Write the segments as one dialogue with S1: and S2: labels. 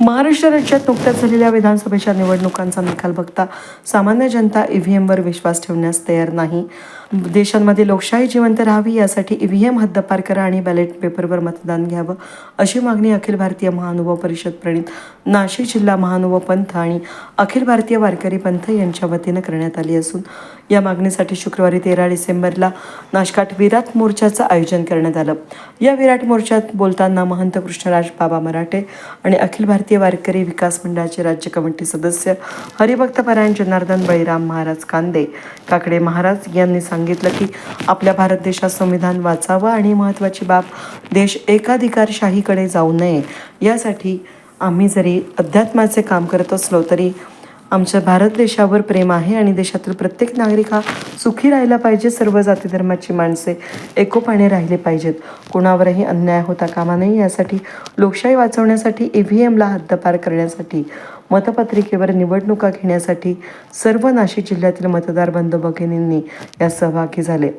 S1: महाराष्ट्र राज्यात नुकत्याच झालेल्या विधानसभेच्या निवडणुकांचा निकाल बघता सामान्य जनता ईव्हीएमवर विश्वास ठेवण्यास तयार नाही. देशांमध्ये लोकशाही जिवंत राहावी यासाठी ईव्हीएम हद्दपार करा आणि बॅलेट पेपरवर मतदान घ्यावं अशी मागणी अखिल भारतीय महानुभाव परिषद प्रणित नाशिक जिल्हा महानुभाव पंथ आणि अखिल भारतीय वारकरी पंथ यांच्या वतीनं करण्यात आली असून या मागणीसाठी शुक्रवारी तेरा डिसेंबरला नाशकात विराट मोर्चाचं आयोजन करण्यात आलं. या विराट मोर्चात बोलताना महंत कृष्णराज बाबा मराठे आणि अखिल भारतीय भारतीय वारकरी विकास मंडळाचे राज्य कमिटी सदस्य हरिभक्त परायण जनार्दन बळीराम महाराज कांदे काकडे महाराज यांनी सांगितलं की आपल्या भारत देशात संविधान वाचावं आणि महत्त्वाची बाब देश एकाधिकारशाहीकडे जाऊ नये. यासाठी आम्ही जरी अध्यात्माचे काम करत असलो तरी आमच्या भारत देशावर प्रेम आहे आणि देशातील प्रत्येक नागरिक हा सुखी राहिला पाहिजे सर्व जाती धर्माची माणसे एकोपाने राहिले पाहिजेत. कोणावरही अन्याय होता कामा नये यासाठी लोकशाही वाचवण्यासाठी ई व्ही एमला हद्दपार करण्यासाठी मतपत्रिकेवर निवडणुका घेण्यासाठी सर्व नाशिक जिल्ह्यातील मतदार बंधू भगिनींनी यात सहभागी झाले.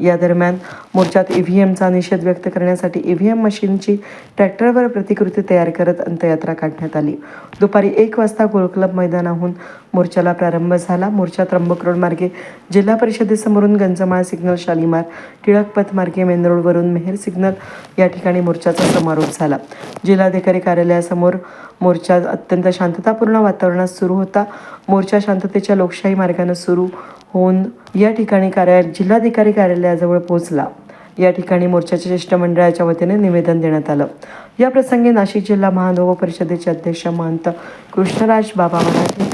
S1: या दरम्यान मोर्चात ई व्ही एमचा निषेध व्यक्त करण्यासाठी ई व्ही एम मशीनची ट्रॅक्टरवर प्रतिकृती तयार करत अंत्ययात्रा काढण्यात आली. दुपारी एक वाजता गोलक्लब मैदानाहून मोर्चाला प्रारंभ झाला. मोर्चा त्र्यंबक रोड मार्गे जिल्हा परिषदेसमोरून गंजमाळ सिग्नल शालिमार टिळक पथ मार्गे मेन रोडवरून मेहर सिग्नल या ठिकाणी मोर्चाचा समारोप झाला. जिल्हाधिकारी कार्यालयासमोर मोर्चा अत्यंत शांततापूर्ण वातावरणात सुरू होता. मोर्चा शांततेच्या लोकशाही मार्गानं सुरू होऊन या ठिकाणी कार्या जिल्हाधिकारी कार्यालयाजवळ पोहोचला. या ठिकाणी मोर्चाच्या ज्येष्ठ मंडळाच्या वतीने निवेदन देण्यात आलं. या प्रसंगी नाशिक जिल्हा महानव परिषदेचे अध्यक्ष महंत कृष्णराज बाबा मराठे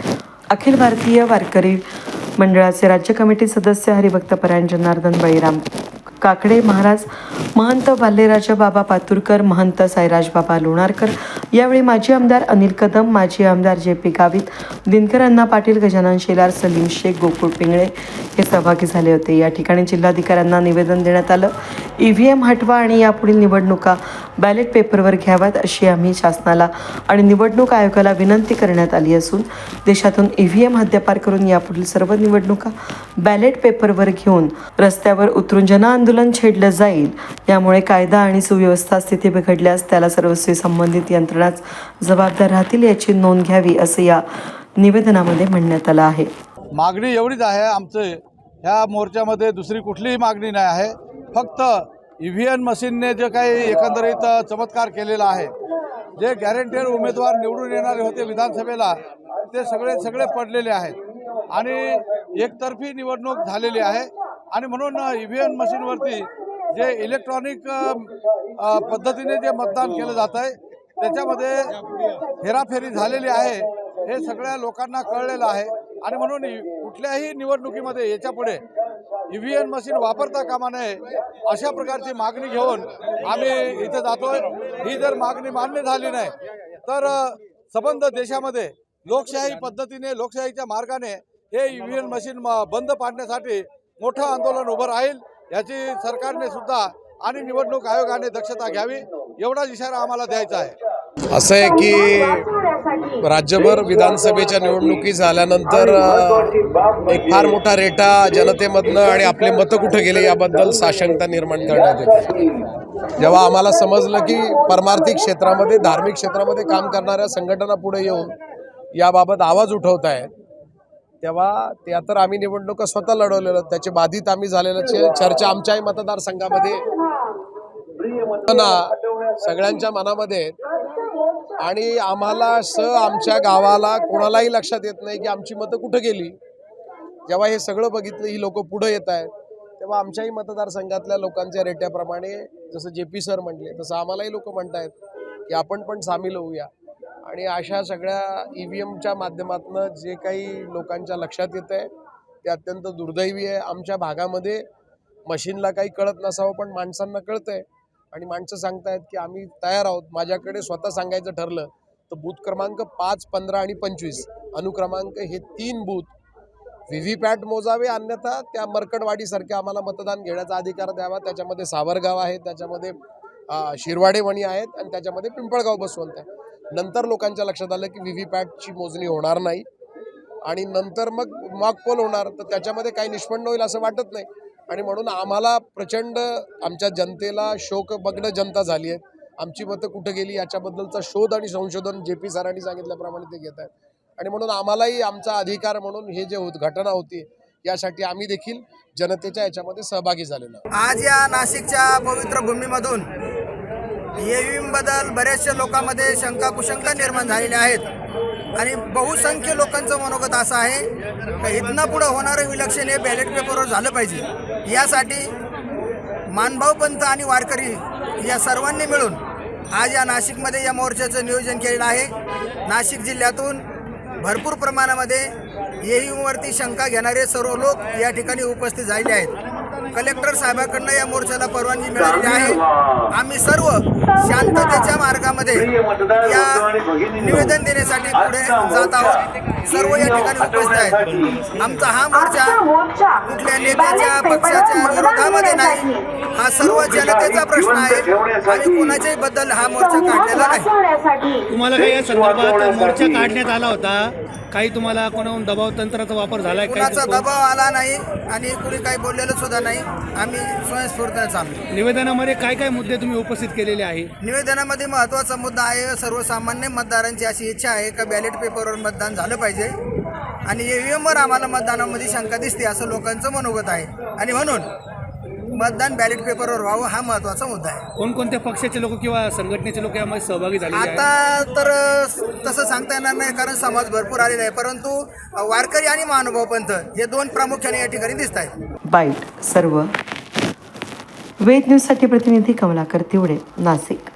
S1: अखिल भारतीय वारकरी मंडळाचे राज्य कमिटी सदस्य हरिभक्त परायण जनार्दन बळीराम काकडे महाराज महंत बाल्यराजा बाबा पातुरकर महंत साईराज बाबा लोणारकर यावेळी माजी आमदार अनिल कदम माजी आमदार जे पी गावित दिनकर अण्णा पाटील गजानन शेलार सलीम शेख गोकुळ पिंगळे हे सहभागी झाले होते. या ठिकाणी जिल्हाधिकाऱ्यांना निवेदन देण्यात आलं. ई व्ही एम हटवा आणि यापुढील निवडणुका बॅलेट पेपरवर घ्याव्यात अशी आम्ही शासनाला आणि निवडणूक आयोगाला विनंती करण्यात आली असून देशातून ई व्ही एम हद्दपार करून यापुढील सर्व निवडणुका बॅलेट पेपरवर घेऊन रस्त्यावर उतरून आंदोलन छेडलं जाईल. यामुळे कायदा आणि सुव्यवस्था स्थिती बिघडल्यास त्याला सर्वस्वी संबंधित यंत्रणाच जबाबदार राहतील याची नोंद घ्यावी असं या निवेदनामध्ये म्हणण्यात आलं आहे.
S2: मागणी एवढीच आहे आमचं. ह्या मोर्चामध्ये दुसरी कुठलीही मागणी नाही आहे. फक्त ई व्ही एन मशीनने जे काही एकंदरीत चमत्कार केलेला आहे जे गॅरंटेड उमेदवार निवडून येणारे होते विधानसभेला ते सगळे सगळे पडलेले आहेत. आणि एकतर्फी निवडणूक झालेली आहे. आणि म्हणून ई व्ही एम मशीनवरती जे इलेक्ट्रॉनिक पद्धतीने जे मतदान केलं जात आहे त्याच्यामध्ये हेराफेरी झालेली आहे हे सगळ्या लोकांना कळलेलं आहे. आणि म्हणून कुठल्याही निवडणुकीमध्ये याच्यापुढे ई व्ही एम मशीन वापरता कामा नये अशा प्रकारची मागणी घेऊन आम्ही इथं जातोय. ही जर मागणी मान्य झाली नाही तर संबंध देशामध्ये लोकशाही पद्धतीने लोकशाहीच्या मार्गाने हे ई व्ही एम मशीन म- बंद पाडण्यासाठी मोठं आंदोलन उभं राहील याची सरकारने सुद्धा आणि निवडणूक आयोगाने दक्षता घ्यावी एवढाच इशारा आम्हाला द्यायचा आहे.
S3: असं आहे की राज्यभर विधानसभेच्या निवडणुकी झाल्यानंतर एक फार मोठा रेटा जनतेमधनं आणि आपले मतं कुठं गेले याबद्दल साशंकता निर्माण करण्यात येते. जेव्हा आम्हाला समजलं की परमार्थिक क्षेत्रामध्ये धार्मिक क्षेत्रामध्ये काम करणाऱ्या संघटना पुढे येऊन याबाबत आवाज उठवत आहेत तेव्हा त्या तर आम्ही निवडणुका स्वतः लढवलेलं. त्याचे बाधित आम्ही झालेलं. चर्चा आमच्याही मतदारसंघामध्ये सगळ्यांच्या मनामध्ये. आणि आम्हाला स आमच्या गावाला कोणालाही लक्षात येत नाही की आमची मतं कुठं गेली. जेव्हा हे सगळं बघितलं ही लोक पुढं येत आहेत तेव्हा आमच्याही मतदारसंघातल्या लोकांच्या रेट्याप्रमाणे जसं जे पी सर म्हटले तसं आम्हालाही लोक म्हणतायत की आपण पण सामील होऊया. आणि अशा सगळ्या ई व्ही एमच्या माध्यमातून जे काही लोकांच्या लक्षात येत आहे ते अत्यंत दुर्दैवी आहे. आमच्या भागामध्ये मशीनला काही कळत नसावं पण माणसांना कळतं आहे आणि माणसं सांगतायत की आम्ही तयार आहोत. माझ्याकडे स्वतः सांगायचं ठरलं तर बूथ क्रमांक पाच पंधरा आणि पंचवीस. अनुक्रमांक हे तीन बूथ. व्ही व्ही पॅट मोजावे अन्यथा त्या मरकडवाडीसारख्या आम्हाला मतदान घेण्याचा अधिकार द्यावा. त्याच्यामध्ये सावरगाव आहे त्याच्यामध्ये शिरवाडे वणी आहेत आणि त्याच्यामध्ये पिंपळगाव बसवंत आहे. नंतर लोकांच्या लक्षात आलं की व्ही व्ही पॅटची मोजणी होणार नाही. आणि नंतर मग मॉक पोल होणार. तर त्याच्यामध्ये काही निष्पन्न होईल असं वाटत नाही. आणि म्हणून आम्हाला प्रचंड आमच्या जनतेला शोक बघणं जनता झाली आहे. आमची मतं कुठं गेली याच्याबद्दलचा शोध आणि संशोधन जे पी सरांनी सांगितल्याप्रमाणे ते घेत आहेत. आणि म्हणून आम्हालाही आमचा अधिकार म्हणून हे जे होत घटना होती यासाठी आम्ही देखील जनतेच्या याच्यामध्ये सहभागी झालेलो
S4: आज या नाशिकच्या पवित्र भूमीमधून EVM बऱ्याचशा लोकांमध्ये शंका कुशंका निर्माण झालेल्या आहेत. आणि बहुसंख्य लोकांचं मनोगत असं आहे की इथनं पुढं होणारं विलक्षण हे बॅलेट पेपरवर झालं पाहिजे. यासाठी मानभाव पंत आणि वारकरी या सर्वांनी मिळून आज या नाशिकमध्ये या मोर्चाचं नियोजन केलेलं आहे. नाशिक जिल्ह्यातून भरपूर प्रमाणामध्ये येईवरती शंका घेणारे सर्व लोक या ठिकाणी उपस्थित झालेले आहेत. कलेक्टर साहेबांकडनं या मोर्चाला परवानगी मिळाली आहे. आम्ही सर्व शांततेच्या मार्गामध्ये या निवेदन देण्यासाठी पुढे जात आहोत. सर्व या ठिकाणी उपस्थित आहेत. आमचा हा मोर्चा कुठल्या नेत्याच्या पक्षाच्या विरोधामध्ये नाही. हा सर्व जनतेचा प्रश्न आहे आणि कोणाच्याही बद्दल हा मोर्चा काढलेला नाही.
S5: तुम्हाला काही या संदर्भात मोर्चा काढण्यात आला होता? काही तुम्हाला कोणाहून दबाव तंत्राचा वापर झालाय
S4: कुणाचा
S5: काही
S4: दबाव आला नाही आणि कुणी काही बोललेलं सुद्धा नाही. आम्ही स्वयंस्फूर्तीने चाललो.
S5: निवेदनामध्ये काय काय मुद्दे तुम्ही उपस्थित केलेले आहे?
S4: निवेदनामध्ये महत्त्वाचा मुद्दा आहे सर्वसामान्य मतदारांची अशी इच्छा आहे का बॅलेट पेपरवर मतदान झालं पाहिजे? आणि ईव्हीएमवर आम्हाला मतदानामध्ये शंका दिसते असं लोकांचं मनोगत आहे. आणि म्हणून मतदान बॅलेट पेपरवर व्हावं हा महत्त्वाचा मुद्दा आहे.
S5: कोणकोणत्या पक्षाचे लोक किंवा संघटनेचे लोक यामध्ये सहभागी आहेत?
S4: आता तर तसं सांगता येणार नाही कारण समाज भरपूर आलेला आहे. परंतु वारकरी आणि महानुभाव पंथ हे दोन प्रामुख्याने या ठिकाणी दिसत आहेत
S1: बाईट सर्व. वेद न्यूजसाठी प्रतिनिधी कमलाकर तिवडे नाशिक.